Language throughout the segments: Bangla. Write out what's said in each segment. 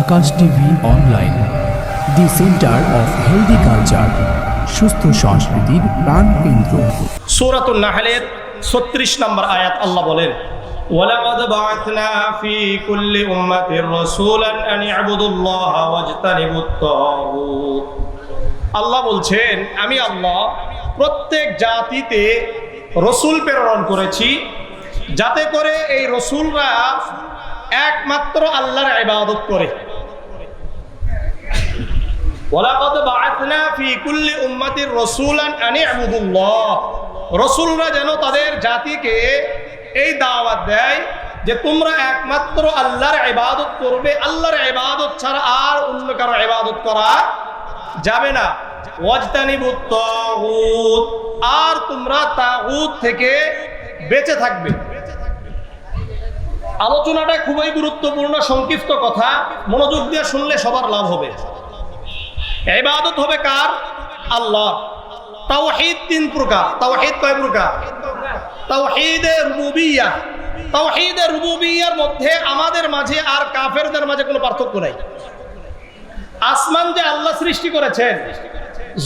Akash TV online the centre of healthy culture সুস্থ সংস্কৃতির প্রাণ কেন্দ্র সূরাতুন নাহলের 36 নম্বর আয়াত আল্লাহ বলেন ولقد بعثنا في كل أمة رسولا أن اعبدوا الله واجتنبوا الطاغوت আল্লাহ বলছেন আমি আল্লাহ প্রত্যেক জাতিতে রসুল প্রেরণ করেছি যাতে করে এই রসুলরা একমাত্র আল্লাহর ইবাদত করে। ওয়ালাকাদ বাআথনা ফি কুল্লি উম্মাতির রাসূলান আন ইবুদুল্লাহ। রাসূলরা যেন তাদের জাতিকে এই দাওয়াত দেয় যে তোমরা একমাত্র আল্লাহর ইবাদত করবে। আল্লাহর ইবাদত ছাড়া আর অন্য কারও ইবাদত করা যাবে না। ওয়াজতানিবুত তাগুত। আর তোমরা তাগুত থেকে বেঁচে থাকবে। আলোচনাটা খুবই গুরুত্বপূর্ণ, সংক্ষিপ্ত কথা। মনোযোগ দিয়ে শুনলে সবার লাভ হবে। ইবাদত হবে কার? আল্লাহ তাওহীদ তিন প্রকার। তাওহীদ কয় প্রকার? তাওহীদে রুবুবিয়্যা তাওহীদে রুবুবিয়্যার মধ্যে আমাদের মাঝে আর কাফেরদের মাঝে কোনো পার্থক্য নাই। আসমান যে আল্লাহ সৃষ্টি করেছেন,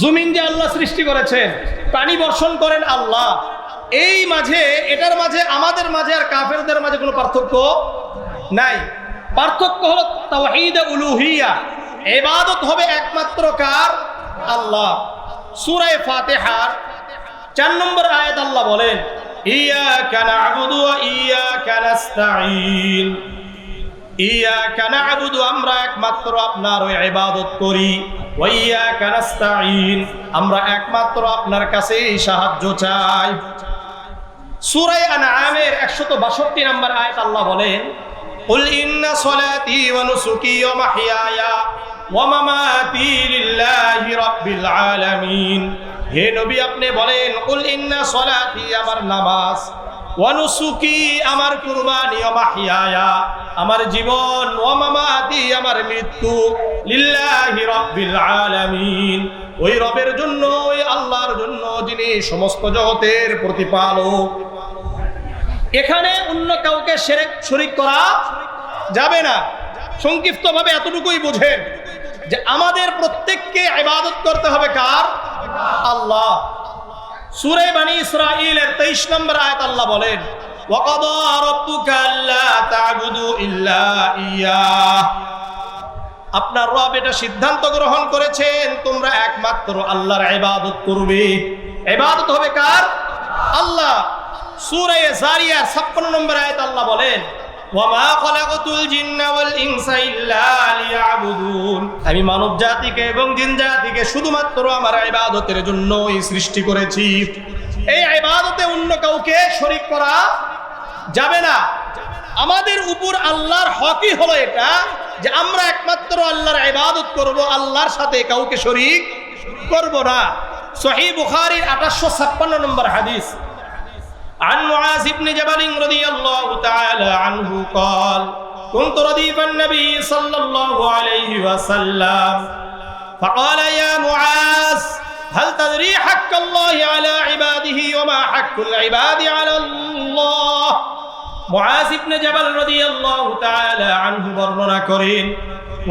জমিন যে আল্লাহ সৃষ্টি করেছেন পানি বর্ষণ করেন আল্লাহ। এই মাঝে, এটার মাঝে, আমাদের মাঝে আর কাফেরদের মাঝে কোনো পার্থক্য নাই। পার্থক্য হলো তাওহীদে উলুহিয়া। ইবাদত হবে একমাত্র কার? আল্লাহ। সূরায়ে ফাতিহার চার নম্বর আয়াত আল্লাহ বলেন, ইয়াকা না'বুদু ওয়া ইয়াকা নাস্তাঈন। ইয়াকা না'বুদু আমরা একমাত্র আপনার ওই ইবাদত করি। ওয়া ইয়াকা নাস্তাঈন আমরা একমাত্র আপনার কাছেই সাহায্য চাই। সূরায়ে আনআমের 162 নম্বর আয়াত আল্লাহ বলেন قل إن صلاتي ونسكي ومحياي ومماتي لله رب العالمين হে নবী আপনি বলেন কুল ইন্না সলাতি আমার নামাজ ওয়ানুসুকি আমার কুরবানি ও মাহিয়ায়া আমার জীবন ও মামাতি আমার মৃত্যু লিল্লাহি রাব্বিল আলামিন ওই রবের জন্য ওই আল্লাহর জন্য যিনি সমস্ত জগতের প্রতিপালক এখানে অন্য কাউকে সেরেক, শরিক করা যাবে না। সংক্ষিপ্তভাবে এতটুকুই বোঝেন যে আমাদের প্রত্যেককে ইবাদত করতে হবে কার? আল্লাহ। সুরে বানী ইসরাঈলের 23 নম্বর আয়াত আল্লাহ বলেন, ওয়াকাদা রাব্বুকা আল্লা তা'বুদু ইল্লা ইয়্যাহ আপনার রব এটা সিদ্ধান্ত গ্রহণ করেছেন, তোমরা একমাত্র আল্লাহর ইবাদত করবে। ইবাদত হবে কার? আল্লাহ। সূরা জারিয়ার 56 নম্বর আয়াত আল্লাহ বলেন আমি মানব জাতিকে এবং জিন জাতিকে শুধুমাত্র আমার ইবাদতের জন্যই সৃষ্টি করেছি। এই ইবাদতে অন্য কাউকে শরীক করা যাবে না। আমাদের উপর আল্লাহর হকই হলো এটা, যে আমরা একমাত্র আল্লাহর ইবাদত করব, আল্লাহর সাথে কাউকে শরীক করব না। সহিহ বুখারীর 856 নম্বর হাদিস। عن معاذ بن جبل رضي الله تعالى عنه قال كنت رديف النبي صلى الله عليه وسلم فقال يا معاذ هل تدري حق الله على عباده وما حق العباد على الله মুআজ ইবনে জাবাল রাদিয়াল্লাহু তাআলা আনহু বর্ণনা করেন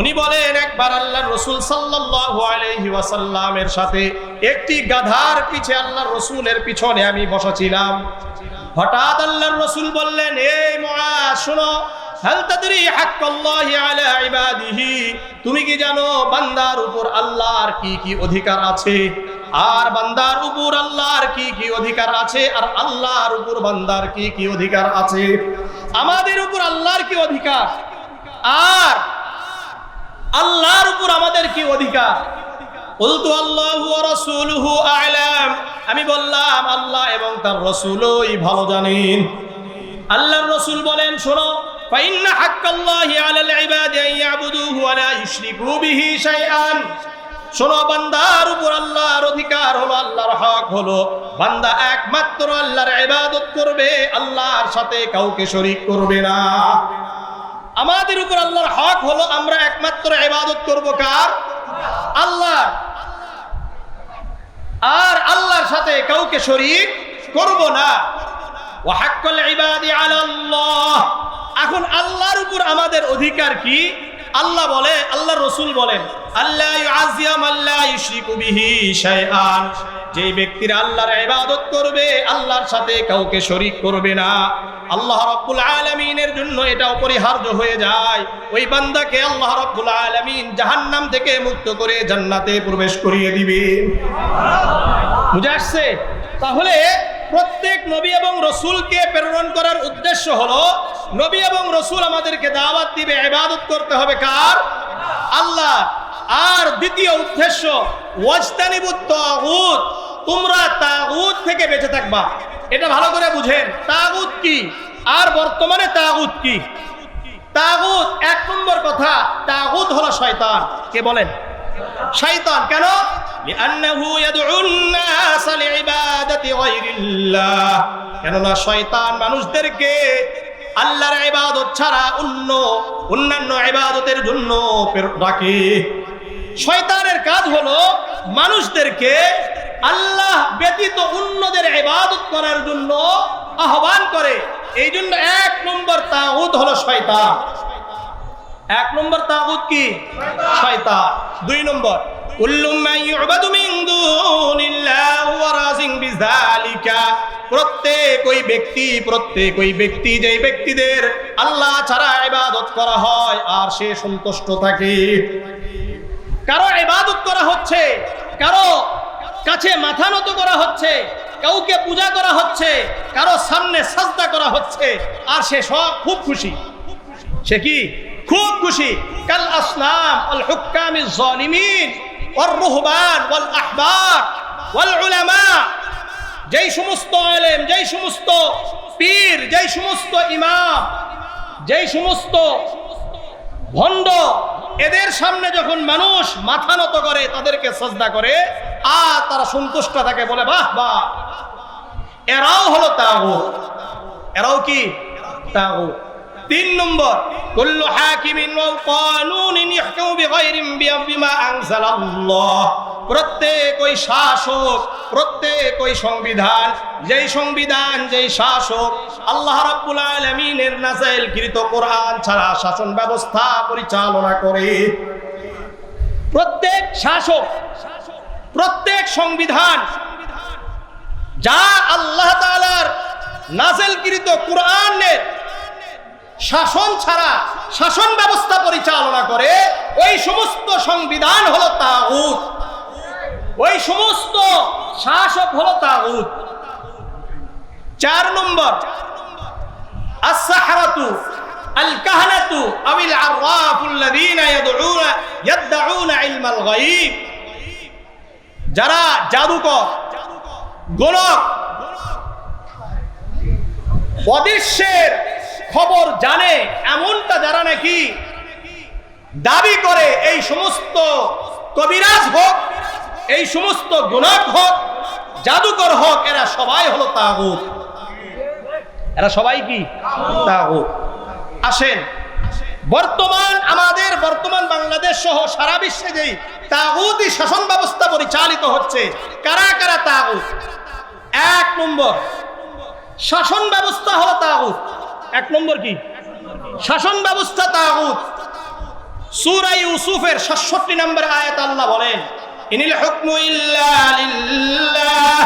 উনি বলেন, একবার আল্লাহর রসুল ওয়াসাল্লামের সাথে একটি গাধার পিছে আল্লাহর রাসূলের পিছনে আমি বসা ছিলাম হঠাৎ আল্লাহর রসুল বললেন এই মুআজ শোনো তুমি কি জানো বান্দার উপর আল্লাহর কি কি অধিকার আছে? আর বান্দার উপর আল্লাহর কি কি অধিকার আছে? আর আল্লাহর উপর বান্দার কি কি অধিকার আছে? আমাদের উপর আল্লাহর কি অধিকার? আর আল্লাহর উপর আমাদের কি অধিকার বলতো আল্লাহ রসুলহু আলাম আমি বললাম আল্লাহ এবং তার রসুলই ভালো জানেন আল্লাহর রসুল বলেন শোনো فإن حق الله على العباد أن يعبدوه ولا يشركوا به شيئا শোনো বান্দার উপর আল্লাহর অধিকার হলো আল্লাহর হক হলো বান্দা একমাত্র আল্লাহর ইবাদত করবে আল্লাহর সাথে কাউকে শরীক করবে না আমাদের উপর আল্লাহর হক হলো আমরা একমাত্র এবাদত করব কার? আল্লাহ আর আল্লাহর সাথে কাউকে শরীক করব না। এখন আল্লাহর উপর আমাদের অধিকার কি? আল্লাহ বলে, আল্লাহ রসুল বলেন আল্লাহ আল্লাহ যে ব্যক্তিরা আল্লাহর ইবাদত করবে, আল্লাহর সাথে কাউকে শরীক করবে না। আল্লাহ রাব্বুল আলামিনের জন্য এটা অপরিহার্য হয়ে যায়। ওই বান্দাকে আল্লাহ রাব্বুল আলামিন জাহান্নাম থেকে মুক্ত করে জান্নাতে প্রবেশ করিয়ে দিবে। বুঝে তাহলে প্রত্যেক নবী এবং রসুলকে প্রেরণ করার উদ্দেশ্য হলো নবী এবং রসুল আমাদেরকে দাওয়াত দিবে ইবাদত করতে হবে কার আল্লাহ আর দ্বিতীয় উদ্দেশ্য ওয়াজতানিবুত তাগুত তোমরা তাগুত থেকে বেঁচে থাকবা এটা ভালো করে বুঝেন তাগুত কি আর বর্তমানে তাগুত কি তাগুত এক নম্বর কথা তাগুত হলো শয়তান কে বলেন শয়তান কেন لأنه يدعو الناس لعبادة غير الله কেননা শয়তান মানুষদেরকে আল্লাহর ইবাদত ছাড়া অন্য অন্যান্য ইবাদতের জন্য ডাকে। শয়তানের কাজ হলো মানুষদেরকে আল্লাহ ব্যতীত অন্যদের ইবাদত করার জন্য আহ্বান করে। এই জন্য এক নম্বর তাগুত হলো শয়তান। এক নম্বর তাগুত কি? শয়তান। দুই নম্বর প্রত্যেক ওই ব্যক্তি, প্রত্যেক ওই ব্যক্তি যেই ব্যক্তিদের আল্লাহ ছাড়া ইবাদত করা হয় আর সে সন্তুষ্ট থাকে। কারও ইবাদত করা হচ্ছে, কারও কাছে মাথা নত করা হচ্ছে, কাউকে পূজা করা হচ্ছে, কারও সামনে সাজদা করা হচ্ছে, আর সে সব খুব খুশি। সে কি? খুব খুশি। কাল আসনাম ওয়াল হুক্কাম জালিমিন আহবার ওয়াল উলামা যেই সমস্ত আলেম, যেই সমস্ত পীর, যেই সমস্ত ইমাম, যেই সমস্ত ভণ্ড, এদের সামনে যখন মানুষ মাথা নত করে, তাদেরকে সজদা করে, আর তারা সন্তুষ্ট থাকে বলে, বাহ বাহ। এরাও হলো তাগুত। এরাও কি? তাগুত। তিন নম্বর, কুল্লু হাকিমিন ওয়া কানুনিন ইয়াহকুমু বিগাইরি বিমা আনজালাল্লাহ। প্রত্যেক ওই শাসক, প্রত্যেক ওই সংবিধান, যেই সংবিধান, যেই শাসক, আল্লাহ রাব্বুল আলামিনের নাযাইল কৃত কোরআন ছাড়া শাসন ব্যবস্থা পরিচালনা করে। প্রত্যেক শাসক, প্রত্যেক সংবিধান, যা আল্লাহ তাআলার নাজেলকৃত কোরআনের শাসন ছাড়া শাসন ব্যবস্থা পরিচালনা করে ওই সমস্ত সংবিধান হলো তাগুত ওই সমস্ত শাসক হলো তাগুত চার নম্বর السحرة الكهنة أو العراف الذين يدعون يدعون علم الغيب যারা জাদুকর গোলক অদৃশ্যের খবর জানে, এমনটা যারা নাকি দাবি করে, এই সমস্ত কবিরাজ হোক, এই সমস্ত গুণক হোক, জাদুকর হোক, এরা সবাই হলো তাগুত। এরা সবাই কি? তাগুত। আসেন, বর্তমান, আমাদের বর্তমান বাংলাদেশ সহ সারা বিশ্বে যেই তাগুতি শাসন ব্যবস্থা পরিচালিত হচ্ছে, কারা কারা তাগুত? এক নম্বর শাসন ব্যবস্থা হলো তাগুত। এক নম্বর কি? শাসন ব্যবস্থা তাগুত। সূরা ইউসুফের 66 নম্বর আয়াত আল্লাহ বলেন, ইনিল হুকমু ইল্লা লিল্লাহ।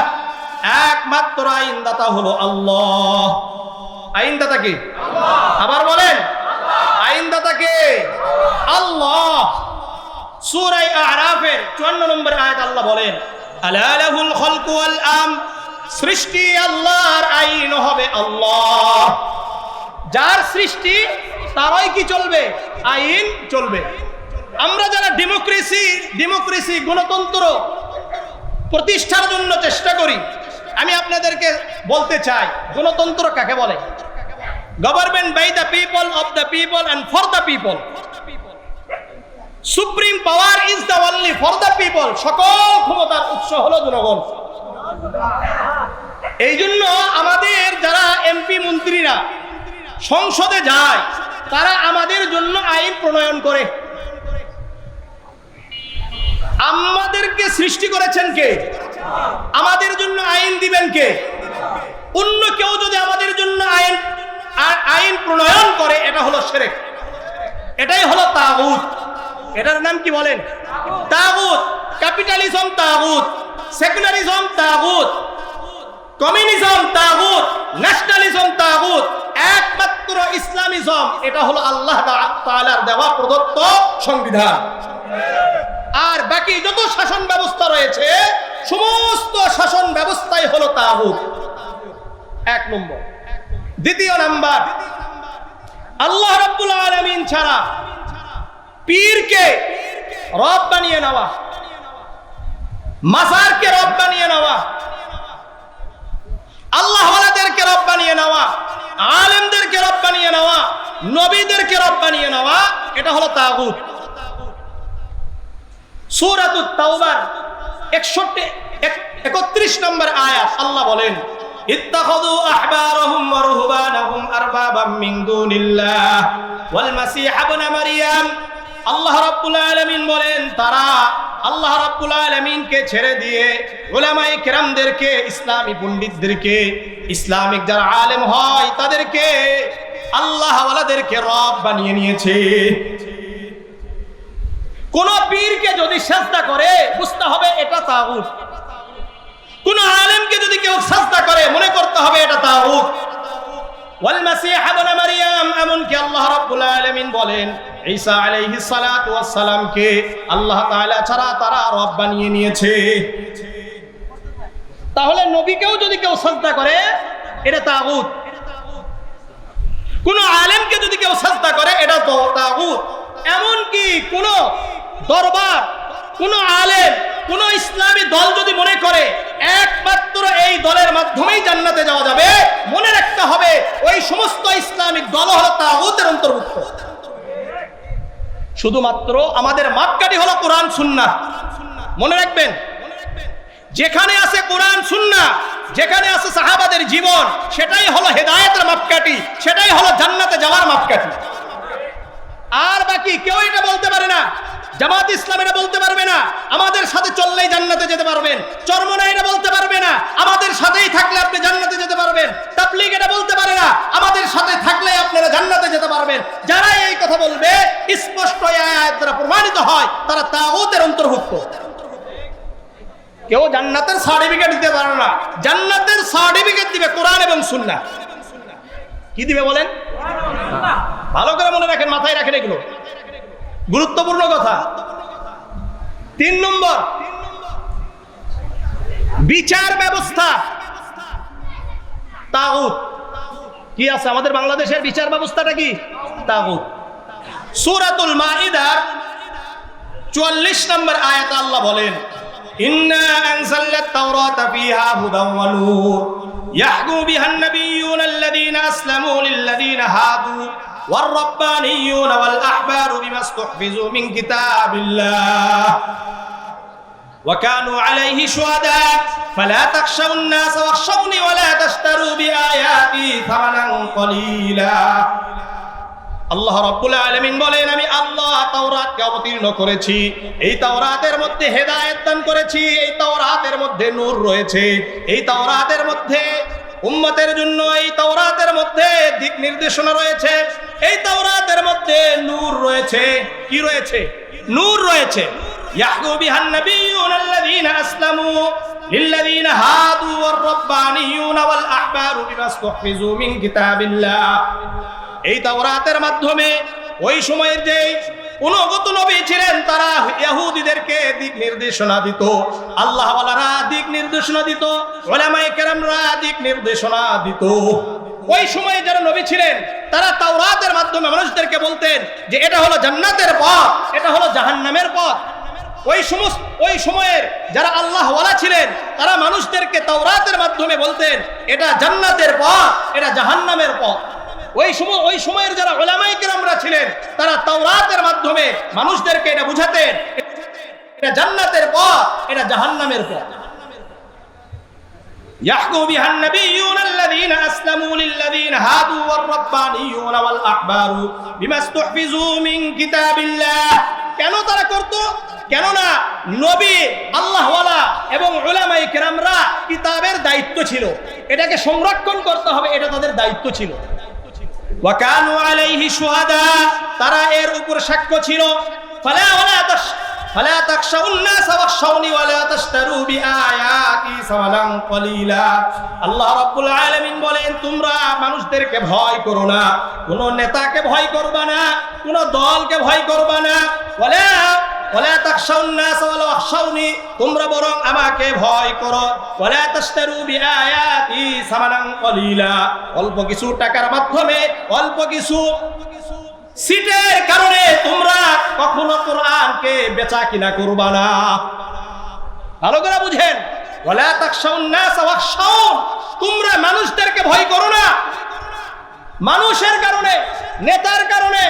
একমাত্র আইনদাতা হলো আল্লাহ। আইনদাতা কি? আবার বলেন, আইনদাতা কে? আল্লাহ। সূরা আরাফের 54 নম্বর আয়াত আল্লাহ বলেন, আলা লাহুল খালকু ওয়াল আম। সৃষ্টি আল্লাহর আইন হবে আল্লাহ। যার সৃষ্টি, তারাই কি চলবে? আইন চলবে। আমরা যারা ডেমোক্রেসি ডেমোক্রেসি গণতন্ত্র প্রতিষ্ঠার জন্য চেষ্টা করি, আমি আপনাদেরকে বলতে চাই, গণতন্ত্র কাকে বলে? Government by the people of the people and for the people supreme power is the only for the people সকল ক্ষমতার উৎস হলো জনগণ। এই জন্য আমাদের যারা এমপি মন্ত্রীরা সংসদে যায়, তারা আমাদের জন্য আইন প্রণয়ন করে। আমাদেরকে সৃষ্টি করেছেন কে? আমাদের জন্য আইন দিবেন কে? অন্য কেউ যদি আমাদের জন্য আইন আর আইন প্রণয়ন করে, এটা হলো সেরেক। এটাই হলো তাগুত। এটার নাম কি বলেন? তাগুত। ক্যাপিটালিজম তাগুত। সেকুলারিজম তাগুত। কমিউনিজম, তাগুত, ন্যাশনালিজম, তাগুত, একমাত্র ইসলামিজম, এটা হলো আল্লাহ তাআলার দেওয়া প্রদত্ত সংবিধান। আর বাকি যত শাসন ব্যবস্থা রয়েছে, সমস্ত শাসন ব্যবস্থাই হলো তাগুত। এক নম্বর। দ্বিতীয় নাম্বার। আল্লাহ রাব্বুল আলামিন ছাড়া পীরকে রব বানিয়ে নেওয়া, মাজারকে রব বানিয়ে নেওয়া আল্লাহওয়ালাদেরকে রব বানিয়ে নেওয়া আলেমদেরকে রব বানিয়ে নেওয়া নবীদেরকে রব বানিয়ে নেওয়া এটা হলো তাগুত সূরাতুত তাওবার 61 একত্রিশ নম্বর আয়াত আল্লাহ বলেন اتخذوا أحبارهم ورهبانهم أربابا من دون الله والمسيح ابن مريم আল্লাহ রাব্বুল আলামিন বলেন, তারা আল্লাহ রাব্বুল আলামিনকে ছেড়ে দিয়ে ওলামাই কেরামদেরকে, ইসলামী পণ্ডিতদেরকে, ইসলামিক যারা আলেম হয়, তাদেরকে আল্লাহওয়ালাদেরকে রব বানিয়ে নিয়েছে। কোন পীরকে যদি সাজদা করে, বুঝতে হবে এটা তাগুত। কোন আলেমকে যদি কেউ সাজদা করে, মনে করতে হবে এটা তাগুত। ওয়াল মাসিহ ইবনে আল্লাহ বলেন, ঈসা সালামকে আল্লাহ ছাড়া তারা বানিয়ে নিয়েছে। তাহলে নবীকেও যদি কেউ সাজদা করে, এটা তাগুত। কোন আলেমকে যদি কেউ সাজদা করে, এটা তো তাগুত। এমনকি কোন দরবার কোন আলেম, কোন ইসলামী দল যদি মনে করে, একমাত্র এই দলের মাধ্যমেই জান্নাতে যাওয়া যাবে, মনে রাখতে হবে ওই সমস্ত ইসলামিক দল হলো তাগুতের অন্তর্ভুক্ত। শুধুমাত্র আমাদের মাপকাঠি হলো কোরআন, সুন্না। মনে রাখবেন, যেখানে আছে কোরআন, সুন্না, যেখানে আছে সাহাবাদের জীবন, সেটাই হলো হেদায়তের মাপকাঠি, সেটাই হলো জান্নাতে যাওয়ার মাপকাঠি। আর বাকি কেউ এটা বলতে পারে না। জামাত ইসলাম এটা বলতে পারবে না। আমাদের সাথে চললেই জান্নাতে যেতে পারবেন। চরমনা এটা বলতে পারবে না। আমাদের সাথেই থাকলে আপনি জান্নাতে যেতে পারবেন। তাবলিগ এটা বলতে পারে না। আমাদের সাথে থাকলে আপনারা জান্নাতে যেতে পারবেন। যারা এই কথা বলবে, স্পষ্ট আয়াত দ্বারা প্রমাণিত হয়, তারা তাগুতের অন্তর্ভুক্ত। কেউ জান্নাতের সার্টিফিকেট দিতে পারে না। জান্নাতের সার্টিফিকেট দিবে কোরআন এবং সুন্নাহ। কি দিবে বলেন? ভালো করে মনে রাখেন, মাথায় রাখেন এগুলো। গুরুত্বপূর্ণ কথা। তিন নম্বর, বিচার ব্যবস্থা। তাগুত। কি আছে? আমাদের বাংলাদেশের বিচার ব্যবস্থাটা কি? তাগুত। সুরাতুল মাইদার চুয়াল্লিশ নম্বর আয়াত আল্লাহ বলেন, ইন্না আনসাল্লাত তাওরাতা ফিহা হুদাও ওয়া নূর ইয়াহকু বিহান নাবিয়্যুনা আল্লাযীনা আসলামু লিল্লাযীনা হাদু। والربانيون والأحبار بما استحفظوا من كتاب الله وكانوا عليه شهداء فلا تخشوا الناس واخشوني ولا تشتروا بآياتي ثمنا قليلا আল্লাহ রব্বুল আলমিন বলেন আমি আল্লাহ তাওরাতকে অবতীর্ণ করেছি এই তাওরাতের মধ্যে হেদায়েত দান করেছি এই তাওরাতের মধ্যে নূর রয়েছে এই তাওরাতের মধ্যে উম্মতের জন্য এই তাওরাতের মধ্যে দিক নির্দেশনা রয়েছে এই তাওরাতের মধ্যে নূর রয়েছে কি রয়েছে নূর রয়েছে ইয়াহকু বিহান নাবিয়্যুন আল্লাযীনা আসলামু للذين هادوا والربانيون والأحبار بما استحفظوا من كتاب الله এই তাওরাতের মাধ্যমে ওই সময়ের যে অনুগত নবী ছিলেন তারা ইহুদিদেরকে দিক নির্দেশনা দিত। আল্লাহ ওয়ালারা দিক নির্দেশনা দিত, ওলামায়ে কেরামরা দিক নির্দেশনা দিত। ওই সময়ে যারা নবী ছিলেন, তারা তাওরাতের মাধ্যমে মানুষদেরকে বলতেন যে এটা হলো জান্নাতের পথ, এটা হলো জাহান্নামের পথ। ওই সমস্ত, ওই সময়ের যারা আল্লাহ ওয়ালা ছিলেন, তারা মানুষদেরকে তাওরাতের মাধ্যমে বলতেন, এটা জান্নাতের পথ, এটা জাহান্নামের পথ। ওই সময় ওই সময়ের যারা ওলামাই কেরামরা ছিলেন তারা তাওরাতের মাধ্যমে মানুষদেরকে এটা বুঝাতেন এটা জান্নাতের পথ এটা জাহান্নামের পথ يحكم بها النبيون الذين أسلموا للذين هادوا والربانيون والأحبار بما استحفظوا من كتاب الله কেন তারা করত কেননা নবী আল্লাহওয়ালা এবং উলামাই কেরামরা কিতাবের দায়িত্ব ছিল এটাকে সংরক্ষণ করতে হবে এটা তাদের দায়িত্ব ছিল আলাইহি তারা এর উপর সাক্ষ্য ছিল কলিলা। আল্লাহ বলেন, তোমরা মানুষদেরকে ভয় করো না, কোন নেতাকে ভয় করবা না, কোন দলকে ভয় করবা না ওয়ালা তাখশাউন নাস ওয়ালা ওয়াখশাউনি, তোমরা বরং আমাকে ভয় করো। ওয়ালা তাশতারু বিআয়াতি সামানান কলিলা। অল্প কিছু টাকার মাধ্যমে, অল্প কিছু সিটের কারণে তোমরা কখনো কোরআনকে বেচা কিনা করবা না। ভালো করে বুঝেন। ওয়ালা তাখশাউন নাস ওয়াখশাউন, তোমরা মানুষদেরকে ভয় করো না। মানুষের কারণে, নেতার কারণে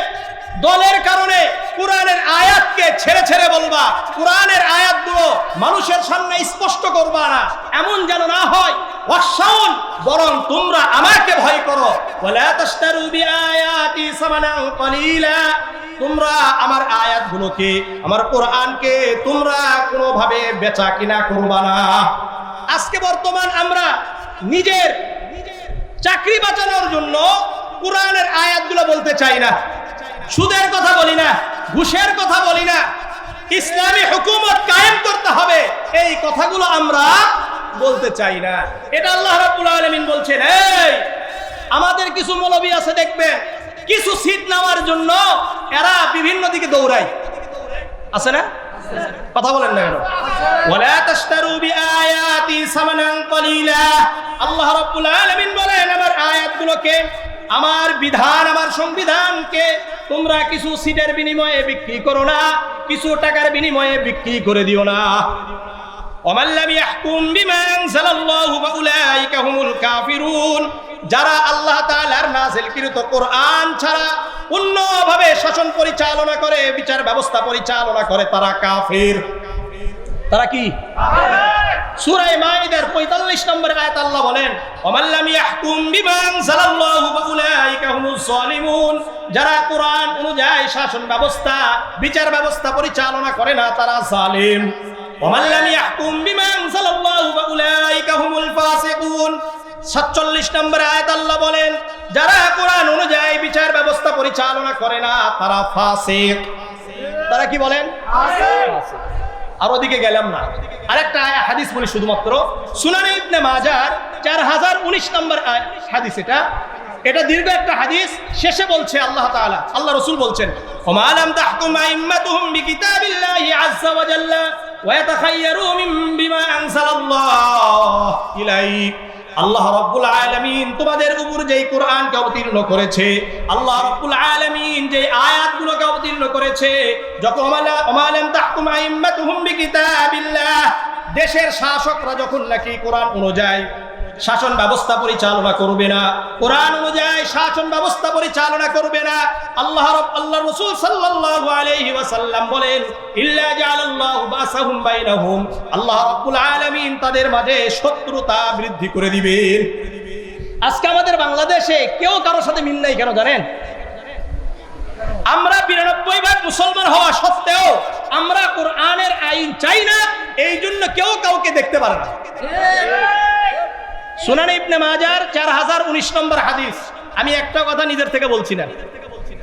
দলের কারণে কোরআনের আয়াতকে ছেড়ে ছেড়ে বলবা, কোরআনের আয়াতগুলো মানুষের সামনে স্পষ্ট করবা না, এমন যেন না হয়। বরং তোমরা আমাকে ভয় করো। তোমরা আমার আয়াতগুলোকে, আমার কোরআনকে তোমরা কোনোভাবে বেচা কিনা করবা না। আজকে বর্তমান আমরা নিজের চাকরি বাঁচানোর জন্য কোরআনের আয়াতগুলো বলতে চাই না। সুদের কথা বলি না, ঘুষের কথা বলি না। ইসলামী হুকুমত কায়েম করতে হবে, এই কথাগুলো আমরা বলতে চাই না। এটা আল্লাহ রাব্বুল আলামিন বলছেন, এই, আমাদের কিছু মৌলবী আছে দেখবে কিছু সিট নেওয়ার জন্য এরা বিভিন্ন দিকে দৌড়ায়। আছে না? কথা বলেন না কেন? কলিলা। আল্লাহ রাব্বুল আলামিন বলেন, আমার আয়াতগুলোকে আমার বিধান, আমার সংবিধানকে তোমরা কিছু সিটের বিনিময়ে বিক্রি করো না, কিছু টাকার বিনিময়ে বিক্রি করে দিও না। যারা আল্লাহ তাআলার নাযিলকৃত কোরআন ছাড়া অন্যভাবে শাসন পরিচালনা করে, বিচার ব্যবস্থা পরিচালনা করে, তারা কাফির। তারা কি? সূরা মাইদার 45 নম্বর আয়াত আল্লাহ বলেন ওমান লাম ইয়াহকুম বিমা আনজালাল্লাহু ফাউলাইকা হুমুজ জালিমুন যারা কোরআন অনুযায়ী শাসন ব্যবস্থা বিচার ব্যবস্থা পরিচালনা করে না তারা জালিম। ওমান লাম ইয়াহকুম বিমা আনজালাল্লাহু ফাউলাইকা হুমুল ফাসিকুন। 47 নম্বর আয়াত আল্লাহ বলেন যারা কোরআন অনুযায়ী বিচার ব্যবস্থা পরিচালনা করে না তারা ফাসিক। তারা কি বলেন? আর ওদিকে গেলাম না। আরেকটা হাদিস বলি শুধুমাত্র। সুনানে ইবনে মাজার চার হাজার উনিশ নম্বর হাদিস এটা। এটা দীর্ঘ একটা হাদিস। শেষে বলছে আল্লাহ তাআলা। আল্লাহ রসুল বলছেন ওমা লাম তাহকুম আইম্মাতুহুম বিকিতাবিল্লাহি আযজা ওয়া জাল্লা ওয়া ইয়াতাখায়্যারু মিন বিমা আনজালাল্লাহ ইলাইক। আল্লাহ রব্বুল আলমিন তোমাদের উপর যেই কোরআনকে অবতীর্ণ করেছে, আল্লাহ রব্বুল আলমিন যে আয়াতগুলোকে অবতীর্ণ করেছে, যখন দেশের শাসকরা যখন নাকি কোরআন অনুযায়ী শাসন ব্যবস্থা পরিচালনা করবে না। কোরআন অনুযায়ী শাসন ব্যবস্থা পরিচালনা করবে না। আল্লাহ আল্লাহ রসুল সাল্লাল্লাহু আলাইহি ওয়াসাল্লাম বলেন, ইল্লা জাআলাল্লাহু বাসাহুম বাইনাহুম। আল্লাহ রাব্বুল আলামিন তাদের মাঝে শত্রুতা বৃদ্ধি করে দিবেন। আজকে আমাদের বাংলাদেশে কেউ কারোর সাথে মিল নাই কেন জানেন? আমরা বিরানব্বই ভাগ মুসলমান হওয়া সত্ত্বেও আমরা কোরআনের আইন চাই না এই জন্য কেউ কাউকে দেখতে পারে না। সুনান ইবনে মাজার চার হাজার উনিশ নম্বর হাদিস। আমি একটা কথা নিজের থেকে বলছি না।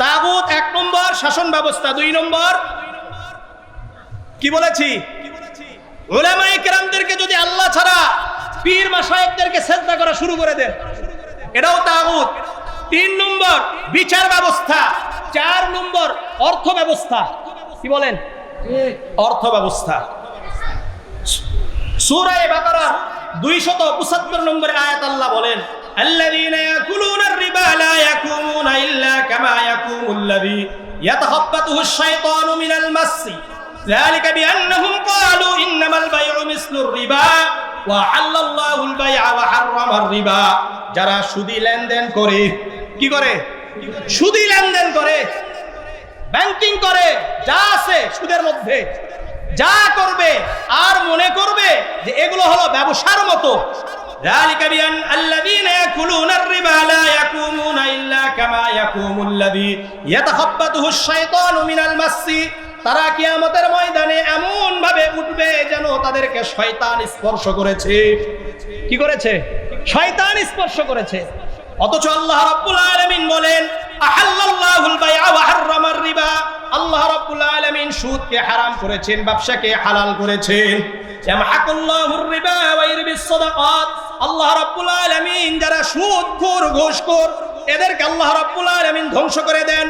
তাগুত এক নম্বর, শাসন ব্যবস্থা দুই নম্বর। কি বলেছি? যদি আল্লাহ ছাড়া পীর মাসায়েকদেরকে সেজদা করা শুরু করে দেন, এটাও তাগুত। তিন নম্বর, বিচার ব্যবস্থা। চার নম্বর, অর্থ ব্যবস্থা। কি বলেন? অর্থ ব্যবস্থা। সূরায়ে বাকারা 275 নম্বর আয়াত আল্লাহ বলেন الذين يأكلون الربا لا يقومون إلا كما يقوم الذي يتخبطه الشيطان من المس ذلك بأنهم قالوا إنما البيع مثل الربا وحل الله البيع وحرم الربا যারা সুদি লেনদেন করে কি করে সুদি লেনদেন করে ব্যাংকিং করে যা আছে সুদের মধ্যে যা করবে আর মনে করবে যে এগুলো হলো ব্যবসার মতো ذلك بأن الذين يأكلون الربا لا يقومون إلا كما يقوم الذي يتخبطه الشيطان من المس তারা কিয়ামতের ময়দানে এমন ভাবে উঠবে যেন তাদেরকে শয়তান স্পর্শ করেছে কি করেছে শয়তান স্পর্শ করেছে অথচ আল্লাহ রাব্বুল আলামিন বলেন আহাল্লাল্লাহুল বাইআ ওয়া হাররামার রিবা আল্লাহ রাব্বুল আলামিন সুদকে হারাম করেছেন, ব্যবসাকে হালাল করেছেন। ইয়ামহাকুল্লাহুর রিবা ওয়া ইরবিস সাদাকাত। আল্লাহ রাব্বুল আলামিন যারা সুদখোর ঘুষখোর এদেরকে আল্লাহ রাব্বুল আলামিন ধ্বংস করে দেন।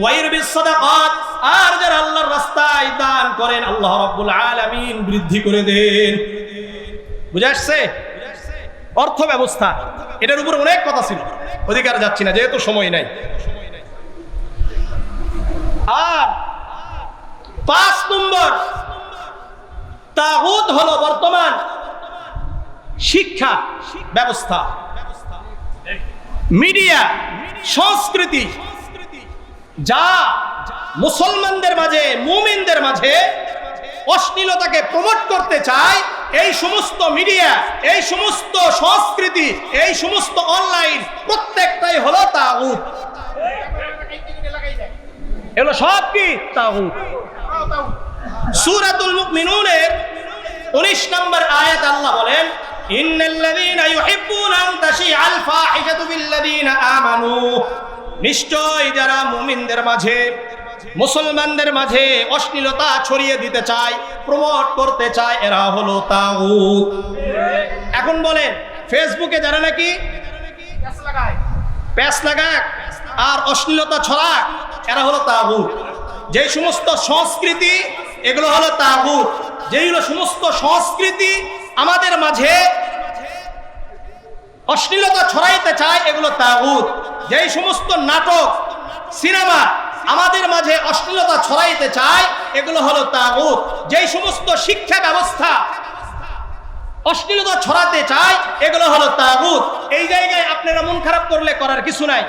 ওয়াইরবিস সাদাকাত। আর যারা আল্লাহর রাস্তায় দান করেন, আল্লাহ রাব্বুল আলামিন বৃদ্ধি করে দেন। বুঝে আসছে? অর্থ ব্যবস্থা এটার উপর অনেক কথা ছিল। অধিকার যাচ্ছি না, যেহেতু সময় নাই। আর পাঁচ নম্বর। তাগুত হলো বর্তমান শিক্ষা ব্যবস্থা। মিডিয়া, সংস্কৃতি, যা মুসলমানদের মাঝে, মুমিনদের মাঝে অশ্লীলতাকে প্রমোট করতে চায়, এই সমস্ত মিডিয়া, এই সমস্ত সংস্কৃতি, এই সমস্ত অনলাইন প্রত্যেকটাই হলো তাগুত। এগুলো সব কি? তাগুত। সূরাতুল মুমিনুনের 19 নম্বর আয়াত আল্লাহ বলেন ইন্নাল্লাযীনা ইউহিব্বুনা আন তাশিআল ফাহিশাতু বিল্লাযীনা আমানু। নিশ্চয় যারা মুমিনদের মাঝে মুসলমানদের মাঝে অশ্লীলতা ছড়িয়ে দিতে চায় প্রমোট করতে চায় এরা হলো তাগুত। এখন বলেন ফেসবুকে যারা নাকি প্যাস লাগাক আর অশ্লীলতা ছড়াক এরা হলো তাগুত। যে সমস্ত সংস্কৃতি, এগুলো হলো তাগুত। যেগুলো সমস্ত সংস্কৃতি আমাদের মাঝে অশ্লীলতা ছড়াইতে চায়, এগুলো তাগুত। যেই সমস্ত নাটক, সিনেমা আমাদের মাঝে অশ্লীলতা ছড়াইতে চায়, এগুলো হলো তাগুত। যেই সমস্ত শিক্ষা ব্যবস্থা অশ্লীলতা ছড়াতে চায়, এগুলো হলো তাগুত। এই জায়গায় আপনারা মন খারাপ করলে করার কিছু নাই।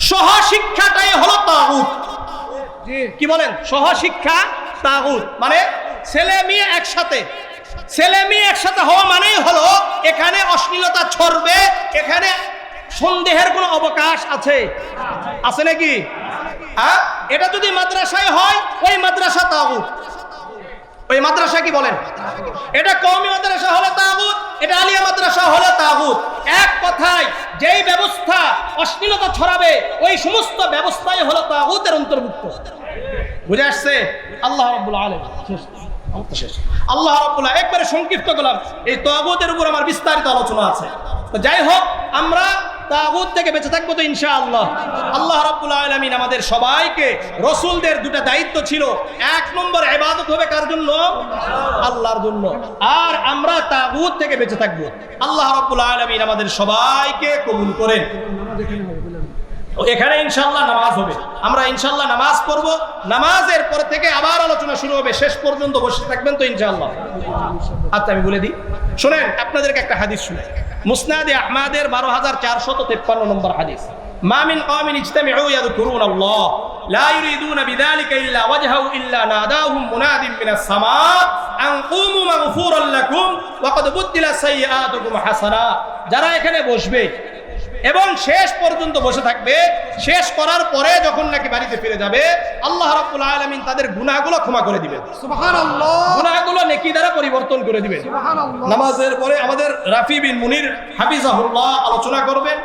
সহশিক্ষাটাই হলো তাগুত। কি বলেন? সহশিক্ষা তাগুত। মানে ছেলে মেয়ে একসাথে। ছেলে মেয়ে একসাথে হওয়া মানেই হলো এখানে অশ্লীলতা ছড়বে এখানে সন্দেহের কোনো অবকাশ আছে। আছে নাকি? হ্যাঁ? এটা যদি মাদ্রাসায় হয় ওই মাদ্রাসা তাগুত। ওই মাদ্রাসা কি বলেন? এটা কমই মাদ্রাসা হলে তাগুত এটা আলিয়া মাদ্রাসা হলে তাগুত। এক কথায়, যেই ব্যবস্থা অশ্লীলতা ছড়াবে, ওই সমস্ত ব্যবস্থাই হলো তাগুতের অন্তর্ভুক্ত। বুঝে আসছে? আল্লাহ রাব্বুল শেষ। আল্লাহ রাব্বুল একবারে সংক্ষিপ্ত করলাম। এই তাগুতের উপর আমার বিস্তারিত আলোচনা আছে। তো যাই হোক, আমরা তাগুত থেকে বেঁচে থাকব তো ইনশাআল্লাহ। আল্লাহ রাব্বুল আলামিন আমাদের সবাইকে, রসুলদের দুটা দায়িত্ব ছিল। এক নম্বর ইবাদত হবে কার জন্য? আল্লাহর জন্য। আর আমরা তাগুত থেকে বেঁচে থাকব। আল্লাহ রব্বুল আলমিন আমাদের সবাইকে কবুল করেন। এখানে ইনশাল্লাহ নামাজ হবে। আমরা ইনশাল্লাহ নামাজ পড়ব। নামাজের পর থেকে আবার আলোচনা শুরু হবে। শেষ পর্যন্ত বসে থাকবেন তো ইনশাল্লাহ আচ্ছা আমি বলে দিই। শোনেন, আপনাদেরকে একটা হাদিস শুনে মুসনাদে আহমাদের বারো হাজার চারশত তেপ্পান্ন নম্বর হাদিস। মামিন কমিন ইজতামি ইয়াদুকুরুন আল্লাহ لا يريدون بذلك إلا وجهه إلا ناداهم مناد من السماء أن قوموا مغفورا لكم وقد بدل سيئاتكم حسنات যারা এখানে বসবে এবং শেষ পর্যন্ত বসে থাকবে শেষ করার পরে যখন নাকি বাড়িতে ফিরে যাবে আল্লাহ রাব্বুল আলামিন তাদের গুনাহগুলো ক্ষমা করে দিবেন গুনাহগুলো নেকি দ্বারা পরিবর্তন করে দিবেন নামাজের পরে আমাদের রাফি বিন মুনির হাফিজাহুল্লাহ আলোচনা করবেন